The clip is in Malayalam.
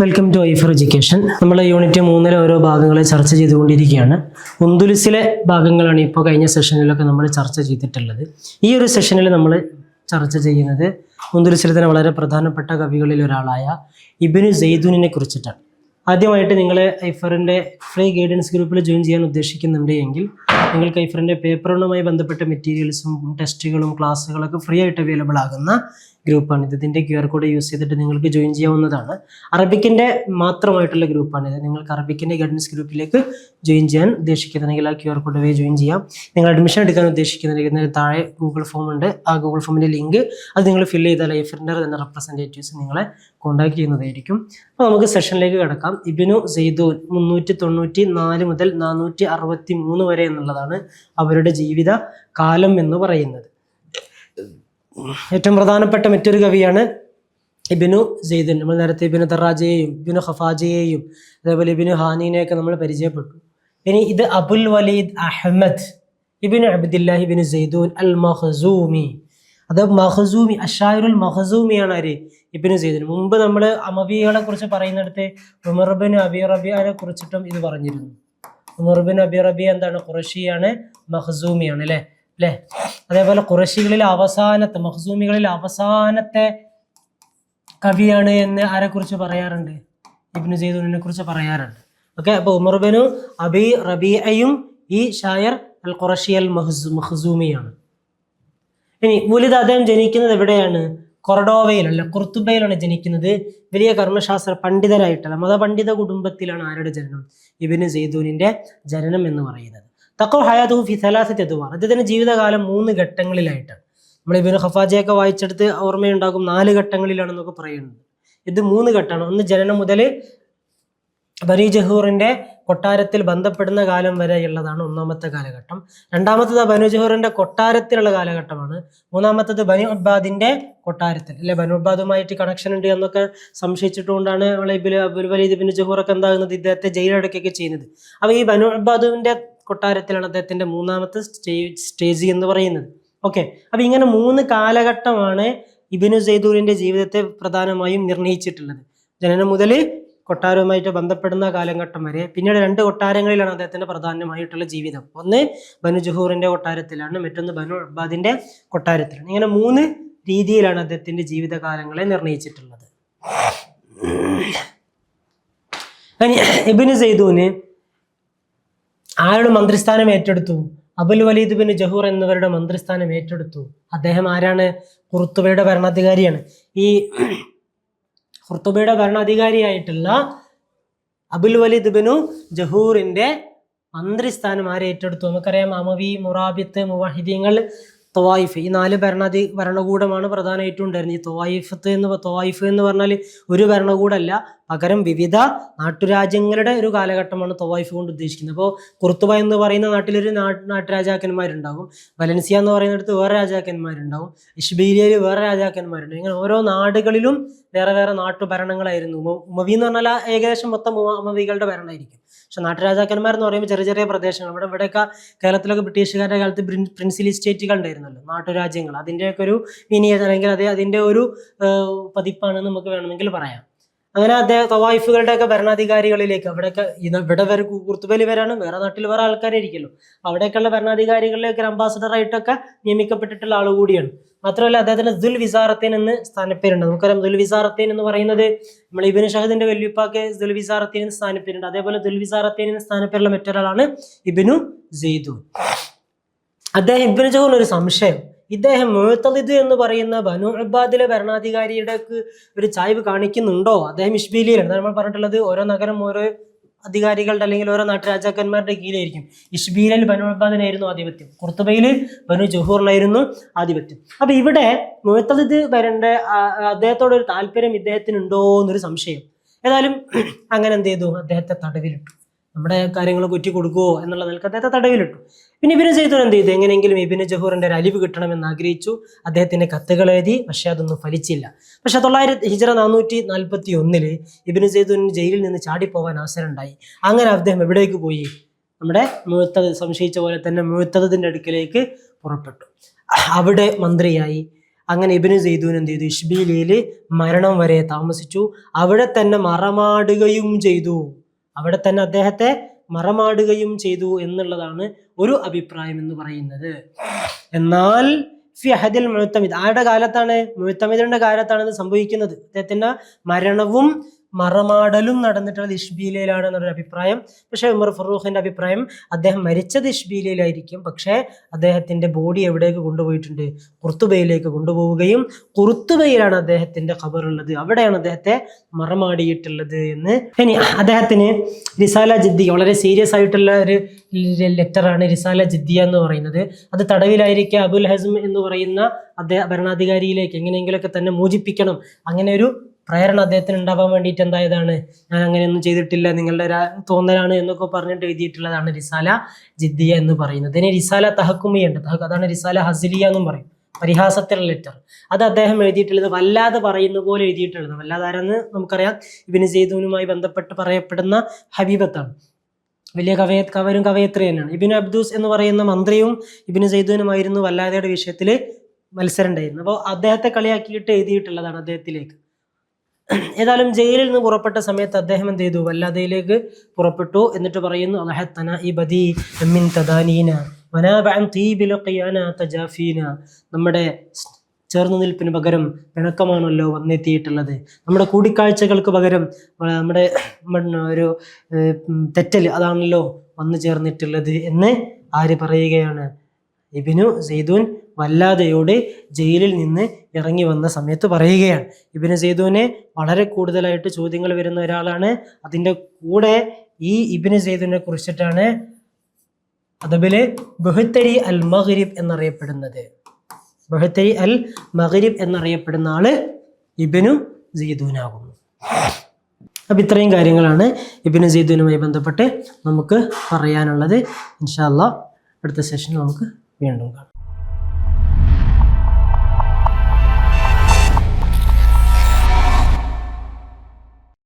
Welcome to I for education നമ്മൾ യൂണിറ്റ് മൂന്നിലെ ഓരോ ഭാഗങ്ങളെ ചർച്ച ചെയ്തുകൊണ്ടിരിക്കുകയാണ്. ഉന്തുലിസിലെ ഭാഗങ്ങളാണ് ഇപ്പോൾ കഴിഞ്ഞ സെഷനിലൊക്കെ നമ്മൾ ചർച്ച ചെയ്തിട്ടുള്ളത്. ഈ ഒരു സെഷനിൽ നമ്മൾ ചർച്ച ചെയ്യുന്നത് ഉന്തുലിസിലെ തന്നെ വളരെ പ്രധാനപ്പെട്ട കവികളിൽ ഒരാളായ ഇബിനു സെയ്ദുനിനെ കുറിച്ചിട്ടാണ്. ആദ്യമായിട്ട് നിങ്ങൾ ഐഫറിന്റെ ഫ്രീ ഗൈഡൻസ് ഗ്രൂപ്പിൽ ജോയിൻ ചെയ്യാൻ ഉദ്ദേശിക്കുന്നുണ്ട് എങ്കിൽ നിങ്ങൾക്ക് ഫ്രണ്ട് പേപ്പറുകളുമായി ബന്ധപ്പെട്ട മെറ്റീരിയൽസും ടെസ്റ്റുകളും ക്ലാസ്സുകളൊക്കെ ഫ്രീ ആയിട്ട് അവൈലബിൾ ആകുന്ന ഗ്രൂപ്പാണ് ഇത് ഇതിന്റെ ക്യു ആർ കോഡ് യൂസ് ചെയ്തിട്ട് നിങ്ങൾക്ക് ജോയിൻ ചെയ്യാവുന്നതാണ്. അറബിക്കിന്റെ മാത്രമായിട്ടുള്ള ഗ്രൂപ്പാണ് ഇത്. നിങ്ങൾക്ക് അറബിക്കിന്റെ ഗൈഡൻസ് ഗ്രൂപ്പിലേക്ക് ജോയിൻ ചെയ്യാൻ ഉദ്ദേശിക്കുന്നുണ്ടെങ്കിൽ ആ ക്യു ആർ കോഡ് വഴി ജോയിൻ ചെയ്യാം. നിങ്ങൾ അഡ്മിഷൻ എടുക്കാൻ ഉദ്ദേശിക്കുന്നുണ്ടെങ്കിൽ താഴെ ഗൂഗിൾ ഫോം ഉണ്ട്. ആ ഗൂഗിൾ ഫോമിന്റെ ലിങ്ക് അത് നിങ്ങൾ ഫില്ല് ചെയ്താൽ ഐഫറിന്റെ തന്നെ റെപ്രസെന്റേറ്റീവ്സ് നിങ്ങളെ കോൺടാക്ട് ചെയ്യുന്നതായിരിക്കും. അപ്പോൾ നമുക്ക് സെഷനിലേക്ക് കിടക്കാം. ഇബിനു സെയ്ദൂൻ മുന്നൂറ്റി തൊണ്ണൂറ്റി നാല് മുതൽ നാനൂറ്റി അറുപത്തി മൂന്ന് വരെ എന്നുള്ളതാണ് അവരുടെ ജീവിത കാലം എന്ന് പറയുന്നത്. ഏറ്റവും പ്രധാനപ്പെട്ട മറ്റൊരു കവിയാണ് ഇബിനു സെയ്ദൻ നമ്മൾ നേരത്തെ ഇബിനു തറാജയെയും ഇബിനു ഹഫാജയെയും അതേപോലെ ഇബിനു ഹാനീനെയൊക്കെ നമ്മൾ പരിചയപ്പെട്ടു. ഇനി ഇത് Abul Walid Ahmad Ibnu Abdillahi Ibnu Zaydun Al Makhzumi അത് മഹസൂമി അഷായുൽ മഹസൂമിയാണ് ആര്? ഇബിനു സെയ്ദുൻ മുമ്പ് നമ്മൾ അമവികളെ കുറിച്ച് പറയുന്നിടത്ത് ഉമർബിൻ അബി റബിയാനെ കുറിച്ചിട്ടും ഇത് പറഞ്ഞിരുന്നു. ഉമർബിൻ അബി റബി എന്താണ്? ഖുറഷിയാണ് മഹസൂമിയാണ് അല്ലേ? അല്ലേ? അതേപോലെ ഖുറഷികളിൽ അവസാനത്തെ മഹസൂമികളിൽ അവസാനത്തെ കവിയാണ് എന്ന് ആരെ കുറിച്ച് പറയാറുണ്ട്? ഇബ്നു സെയ്ദുനെ കുറിച്ച് പറയാറുണ്ട്. ഓക്കെ അപ്പോൾ ഉമർബിനു അബി റബിയയും ഈ ഷായർ അൽ ഖുറഷി അൽ മഹ്സൂ മഹസൂമിയാണ് ഇനി മുലിദ് അദ്ദേഹം ജനിക്കുന്നത് എവിടെയാണ്? കൊറഡോവയിലല്ല കുർത്തുബയിലാണ് ജനിക്കുന്നത്. വലിയ കർമ്മശാസ്ത്ര പണ്ഡിതരായിട്ടുള്ള മതപണ്ഡിത കുടുംബത്തിലാണ് ആരുടെ ജനനം? ഇബിന് സെയ്ദൂനിന്റെ ജനനം എന്ന് പറയുന്നത്. തക്കോ ഹയാദു ഫി സലാസത്തി അതുവാർ അദ്ദേഹത്തിന്റെ ജീവിതകാലം മൂന്ന് ഘട്ടങ്ങളിലായിട്ടാണ്. നമ്മൾ ഇബിന് ഹഫാജയൊക്കെ വായിച്ചെടുത്ത് ഓർമ്മയുണ്ടാകും നാല് ഘട്ടങ്ങളിലാണെന്നൊക്കെ പറയുന്നത് ഇത് മൂന്ന് ഘട്ടമാണ്. ഒന്ന് ജനനം മുതൽ ബരി ജഹൂറിന്റെ കൊട്ടാരത്തിൽ ബന്ധപ്പെടുന്ന കാലം വരെയുള്ളതാണ് ഒന്നാമത്തെ കാലഘട്ടം. രണ്ടാമത്തത് ബനു ജഹൂറിന്റെ കൊട്ടാരത്തിലുള്ള കാലഘട്ടമാണ്. മൂന്നാമത്തത് ബനു അബ്ബാദിന്റെ കൊട്ടാരത്തിൽ. അല്ലെ? ബനു അബ്ബാദുമായിട്ട് കണക്ഷൻ ഉണ്ട് എന്നൊക്കെ സംശയിച്ചിട്ടുകൊണ്ടാണ് ഇബിൽ അബുൽ വലീദ് ബിൻ ജഹൂറൊക്കെ എന്താകുന്നത് ഇദ്ദേഹത്തെ ജയിലടക്കൊക്കെ ചെയ്യുന്നത്. അപ്പൊ ഈ ബനു അബ്ബാദുവിന്റെ കൊട്ടാരത്തിലാണ് അദ്ദേഹത്തിന്റെ മൂന്നാമത്തെ സ്റ്റേജ് സ്റ്റേജ് എന്ന് പറയുന്നത്. ഓക്കെ. അപ്പൊ ഇങ്ങനെ മൂന്ന് കാലഘട്ടമാണ് ഇബിനു സെയ്ദൂരിന്റെ ജീവിതത്തെ പ്രധാനമായും നിർണയിച്ചിട്ടുള്ളത്. ജനനം മുതൽ കൊട്ടാരവുമായിട്ട് ബന്ധപ്പെടുന്ന കാലഘട്ടം വരെ പിന്നീട് രണ്ട് കൊട്ടാരങ്ങളിലാണ് അദ്ദേഹത്തിന്റെ പ്രധാനമായിട്ടുള്ള ജീവിതം. ഒന്ന് ബനു ജഹൂറിന്റെ കൊട്ടാരത്തിലാണ് മറ്റൊന്ന് ബനു അബ്ബാദിന്റെ കൊട്ടാരത്തിലാണ്. ഇങ്ങനെ മൂന്ന് രീതിയിലാണ് അദ്ദേഹത്തിന്റെ ജീവിതകാലങ്ങളെ നിർണയിച്ചിട്ടുള്ളത്. ഇബിന് സെയ്ദൂന് ആരുടെ മന്ത്രിസ്ഥാനം ഏറ്റെടുത്തു? അബുൽ വലീദ് ബിൻ ജഹൂർ എന്നിവരുടെ മന്ത്രിസ്ഥാനം ഏറ്റെടുത്തു. അദ്ദേഹം ആരാണ്? കുർത്തുബയുടെ ഭരണാധികാരിയാണ്. ഈ കുർത്തുബയുടെ ഭരണാധികാരിയായിട്ടുള്ള അബുൽ വലിദ് ബിനു ജഹൂറിന്റെ മന്ത്രിസ്ഥാനം ആരെ ഏറ്റെടുത്തു? നമുക്കറിയാം അമവി മുറാബിത്ത് മുവാഹിദീങ്ങൾ തൊവായിഫ്. ഈ നാല് ഭരണാധി ഭരണകൂടമാണ് പ്രധാനമായിട്ടും ഉണ്ടായിരുന്നത്. ഈ തൊവായിഫത്ത് എന്ന് തൊവായിഫ് എന്ന് പറഞ്ഞാൽ ഒരു ഭരണകൂടമല്ല പകരം വിവിധ നാട്ടുരാജ്യങ്ങളുടെ ഒരു കാലഘട്ടമാണ് തൊവായിഫ് കൊണ്ട് ഉദ്ദേശിക്കുന്നത്. അപ്പോൾ കുർത്തുബ എന്ന് പറയുന്ന നാട്ടിലൊരു നാട്ട് നാട്ടുരാജാക്കന്മാരുണ്ടാകും. വലൻസിയ എന്ന് പറയുന്നിടത്ത് വേറെ രാജാക്കന്മാരുണ്ടാവും ഇഷ്ബീരിയയിൽ വേറെ രാജാക്കന്മാരുണ്ടാവും ഇങ്ങനെ ഓരോ നാടുകളിലും വേറെ വേറെ നാട്ടുഭരണങ്ങളായിരുന്നു. ഉമ- ഉമവി എന്ന് പറഞ്ഞാൽ ഏകദേശം മൊത്തം ഉമ- ഉമവികളുടെ ഭരണമായിരിക്കും. പക്ഷെ നാട്ടുരാജാക്കന്മാർ എന്ന് പറയുമ്പോൾ ചെറിയ ചെറിയ പ്രദേശങ്ങൾ. ഇവിടെ ഇവിടെയൊക്കെ കേരളത്തിലൊക്കെ ബ്രിട്ടീഷുകാരുടെ കാലത്ത് പ്രിൻസിലി സ്റ്റേറ്റുകൾ ഉണ്ടായിരുന്നല്ലോ നാട്ടുരാജ്യങ്ങൾ. അതിന്റെയൊക്കെ ഒരു മിനിയേച്ചർ അല്ലെങ്കിൽ അത് അതിന്റെ ഒരു പതിപ്പാണ് നമുക്ക് വേണമെങ്കിൽ പറയാം. അങ്ങനെ അദ്ദേഹം തവായിഫുകളുടെ ഒക്കെ ഭരണാധികാരികളിലേക്ക് അവിടെയൊക്കെ ഇവിടെ വരെ കുർത്തുബലി വരാണ് വേറെ നാട്ടിൽ വേറെ ആൾക്കാരായിരിക്കുമല്ലോ. അവിടെയൊക്കെയുള്ള ഭരണാധികാരികളിലേക്ക് ഒരു അംബാസഡറായിട്ടൊക്കെ നിയമിക്കപ്പെട്ടിട്ടുള്ള ആൾ കൂടിയാണ്. മാത്രമല്ല അദ്ദേഹത്തിന് ദുൽ വിസാറത്തേൻ എന്ന് സ്ഥാനപ്പേരുണ്ട്. നമുക്കറിയാം ദുൽ വിസാറത്തേൻ എന്ന് പറയുന്നത് നമ്മൾ ഇബിന് ഷഹദിന്റെ വെല്ലുപ്പാക്ക് ദുൽ വിസാറത്തേൻ എന്ന് സ്ഥാനപ്പേരുണ്ട്. അതേപോലെ ദുൽ വിസാറത്തേൻ എന്ന സ്ഥാനപ്പേരുള്ള മറ്റൊരാളാണ് ഇബിനു സെയ്ദൂൻ. അദ്ദേഹം ഇബിന് ജഹൂർ ഒരു സംശയം. ഇദ്ദേഹം മുഴത്തലിദ് എന്ന് പറയുന്ന ബനു അബ്ബാദിലെ ഭരണാധികാരിയുടെ ഒരു ചായ്വ് കാണിക്കുന്നുണ്ടോ? അദ്ദേഹം ഇഷ്ബീലിയിലാണ്. നമ്മൾ പറഞ്ഞിട്ടുള്ളത് ഓരോ നഗരം ഓരോ അധികാരികളുടെ അല്ലെങ്കിൽ ഓരോ നാട്ടുരാജാക്കന്മാരുടെ കീഴിലായിരിക്കും. ഇഷ്ബീലിൽ ബനു അബ്ബാദിനായിരുന്നു ആധിപത്യം. കുർത്തുബയിൽ ബനു ജഹൂറിനായിരുന്നു ആധിപത്യം. അപ്പൊ ഇവിടെ മുഴത്തലിദ് വരേണ്ട അദ്ദേഹത്തോടൊരു താല്പര്യം ഇദ്ദേഹത്തിനുണ്ടോ എന്നൊരു സംശയം. ഏതായാലും അങ്ങനെ എന്ത് ചെയ്തു? അദ്ദേഹത്തെ തടവിലിട്ടു. നമ്മുടെ കാര്യങ്ങൾ കുറ്റി കൊടുക്കുവോ എന്നുള്ള നിലയ്ക്ക് അദ്ദേഹത്തെ തടവിലിട്ടു. പിന്നെ ഇബിന് ചെയ്തു എന്ത് ചെയ്തു? എങ്ങനെയെങ്കിലും ഇബിന് ജഹൂറിന്റെ ഒരു അലിവ് കിട്ടണമെന്ന് ആഗ്രഹിച്ചു. അദ്ദേഹത്തിന്റെ കത്തുകൾ എഴുതി പക്ഷെ അതൊന്നും ഫലിച്ചില്ല. പക്ഷെ തൊള്ളായിരത്തി ഹിജറ നാനൂറ്റി നാൽപ്പത്തി ഒന്നിൽ ഇബിന് ജെയ്തുവിന് ജയിലിൽ നിന്ന് ചാടിപ്പോവാൻ അവസരം ഉണ്ടായി അങ്ങനെ അദ്ദേഹം എവിടേക്ക് പോയി? നമ്മുടെ മുഴുത്തത് സംശയിച്ച പോലെ തന്നെ മുഴുത്തതിന്റെ അടുക്കിലേക്ക് പുറപ്പെട്ടു. അവിടെ മന്ത്രിയായി. അങ്ങനെ ഇബിന് സെയ്ദൂൻ എന്ത് ചെയ്തു? ഇഷ്ബീലിയിൽ മരണം വരെ താമസിച്ചു. അവിടെ തന്നെ മറമാടുകയും ചെയ്തു. അവിടെ തന്നെ അദ്ദേഹത്തെ മറമാടുകയും ചെയ്തു എന്നുള്ളതാണ് ഒരു അഭിപ്രായം എന്ന് പറയുന്നത്. എന്നാൽ ഫി മുഴുത്തമിദ് ആരുടെ കാലത്താണ്? മുഴുത്തമിദിന്റെ കാലത്താണ് ഇത് സംഭവിക്കുന്നത്. അദ്ദേഹത്തിന്റെ മരണവും മറമാടലും നടന്നിട്ടുള്ളത് ഇഷ്ബീലയിലാണ് എന്നൊരു അഭിപ്രായം. പക്ഷേ ഉമർ ഫറൂഖിന്റെ അഭിപ്രായം അദ്ദേഹം മരിച്ചത് ഇഷ്ബീലയിലായിരിക്കും. പക്ഷേ അദ്ദേഹത്തിന്റെ ബോഡി എവിടേക്ക് കൊണ്ടുപോയിട്ടുണ്ട്? കുർത്തുബയിലേക്ക് കൊണ്ടുപോവുകയും കുർത്തുബയിലാണ് അദ്ദേഹത്തിന്റെ ഖബറുള്ളത്. അവിടെയാണ് അദ്ദേഹത്തെ മറമാടിയിട്ടുള്ളത് എന്ന്. ഇനി അദ്ദേഹത്തിന് റിസാല ജിദ്ദിയ വളരെ സീരിയസ് ആയിട്ടുള്ള ഒരു ലെറ്ററാണ് റിസാല ജിദ്ദിയ എന്ന് പറയുന്നത്. അത് തടവിലായിരിക്കുക അബുൽ ഹസ്ം എന്ന് പറയുന്ന അദ്ദേഹ ഭരണാധികാരിയിലേക്ക് എങ്ങനെയെങ്കിലുമൊക്കെ തന്നെ മോചിപ്പിക്കണം. അങ്ങനെ ഒരു പ്രേരണ അദ്ദേഹത്തിന് ഉണ്ടാവാൻ വേണ്ടിയിട്ട് എന്തായതാണ്? ഞാൻ അങ്ങനെയൊന്നും ചെയ്തിട്ടില്ല നിങ്ങളുടെ ഒരു തോന്നലാണ് എന്നൊക്കെ പറഞ്ഞിട്ട് എഴുതിയിട്ടുള്ളതാണ് റിസാല ജിദ്ദിയ എന്ന് പറയുന്നത്. ഇനി റിസാല തഹക്കുമി തഹക്കുമിയുണ്ട്. തഹക്ക് അതാണ് റിസാല ഹസിലിയ എന്നും പറയും. പരിഹാസത്തിലുള്ള ലെറ്റർ അത് അദ്ദേഹം എഴുതിയിട്ടുള്ളത് വല്ലാതെ പറയുന്ന പോലെ എഴുതിയിട്ടുള്ളത്. വല്ലാതെ ആരെന്ന് നമുക്കറിയാം. ഇബിന് സെയ്ദൂനുമായി ബന്ധപ്പെട്ട് പറയപ്പെടുന്ന ഹബീബത്താണ്. വലിയ കവയ കവരും കവയത്രി തന്നെയാണ്. അബ്ദൂസ് എന്ന് പറയുന്ന മന്ത്രിയും ഇബിന് സെയ്ദൂനുമായിരുന്നു വല്ലാതെയുടെ വിഷയത്തിൽ മത്സരം ഉണ്ടായിരുന്നു അപ്പോൾ അദ്ദേഹത്തെ കളിയാക്കിയിട്ട് എഴുതിയിട്ടുള്ളതാണ് അദ്ദേഹത്തിലേക്ക്. ഏതായാലും ജയിലിൽ നിന്ന് പുറപ്പെട്ട സമയത്ത് അദ്ദേഹം എന്ത് ചെയ്തു? വല്ലാതയിലേക്ക് പുറപ്പെട്ടു. എന്നിട്ട് പറയുന്നു അലഹത്തന ഈ ബദി മിൻ തദാനീന നമ്മുടെ ചേർന്ന് നിൽപ്പിന് പകരം പിണക്കമാണല്ലോ വന്നെത്തിയിട്ടുള്ളത്. നമ്മുടെ കൂടിക്കാഴ്ചകൾക്ക് പകരം നമ്മുടെ ഒരു തെറ്റൽ അതാണല്ലോ വന്നു ചേർന്നിട്ടുള്ളത് എന്ന് ആര് പറയുകയാണ്? ഇബിനു സെയ്ദൂൻ വല്ലാതെയോട് ജയിലിൽ നിന്ന് ഇറങ്ങി വന്ന സമയത്ത് പറയുകയാണ്. ഇബിന് സെയ്ദൂനെ വളരെ കൂടുതലായിട്ട് ചോദ്യങ്ങൾ വരുന്ന ഒരാളാണ്. അതിന്റെ കൂടെ ഈ ഇബിന് സെയ്ദൂനെ കുറിച്ചിട്ടാണ് അതബിൽ ബഹുത്തരി അൽ മഗ്രിബ് എന്നറിയപ്പെടുന്നത്. ബഹുത്തരി അൽ മഗ്രിബ് എന്നറിയപ്പെടുന്ന ആൾ ഇബിനു സെയ്ദൂനാകുന്നു അപ്പം ഇത്രയും കാര്യങ്ങളാണ് ഇബിന് സെയ്ദൂനുമായി ബന്ധപ്പെട്ട് നമുക്ക് പറയാനുള്ളത്. ഇൻഷാല്ല അടുത്ത സെഷനിൽ നമുക്ക് വീണ്ടും കാണാം.